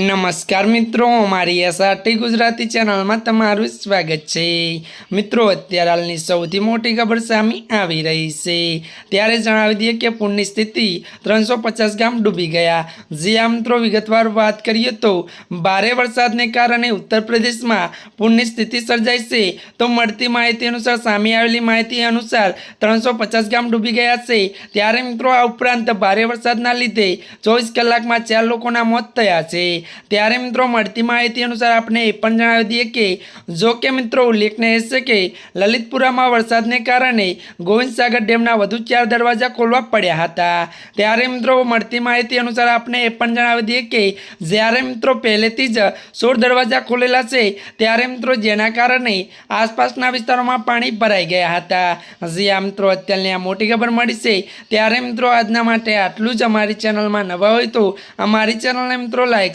નમસ્કાર મિત્રો અમારી એસઆરટી ગુજરાતી ચેનલમાં તમારું સ્વાગત છે. મિત્રો, અત્યારે હાલની સૌથી મોટી ખબર સામે આવી રહી છે. ત્યારે જણાવી દઈએ કે પૂરની સ્થિતિ ત્રણસો પચાસ ગામ ડૂબી ગયા. જે આ મિત્રો, વિગતવાર વાત કરીએ તો ભારે વરસાદને કારણે ઉત્તર પ્રદેશમાં પૂરની સ્થિતિ સર્જાઈ છે. તો મળતી માહિતી અનુસાર, સામે આવેલી માહિતી અનુસાર ત્રણસો પચાસ ગામ ડૂબી ગયા છે. ત્યારે મિત્રો, આ ઉપરાંત ભારે વરસાદના લીધે ચોવીસ કલાકમાં ચાર લોકોના મોત થયા છે. ત્યારે મિત્રો મળતી માહિતી અનુસાર આપણે એ પણ જણાવી દઈએ કે, જો કે મિત્રો ઉલ્લેખનીય છે કે, લલિતપુરામાં વરસાદને કારણે ગોવિંદ સાગર ડેમના વધુ ચાર દરવાજા ખોલવા પડ્યા હતા. ત્યારે મિત્રો મળતી માહિતી અનુસાર આપણે એ પણ જણાવી દઈએ કે, જ્યારે મિત્રો પહેલેથી જ સોળ દરવાજા ખોલેલા છે, ત્યારે મિત્રો જેના કારણે આસપાસના વિસ્તારોમાં પાણી ભરાઈ ગયા હતા. હજી આ મિત્રો અત્યારની આ મોટી ખબર મળી છે, ત્યારે મિત્રો આજના માટે આટલું જ અમારી ચેનલમાં નવા હોય તો અમારી ચેનલને મિત્રો લાઈક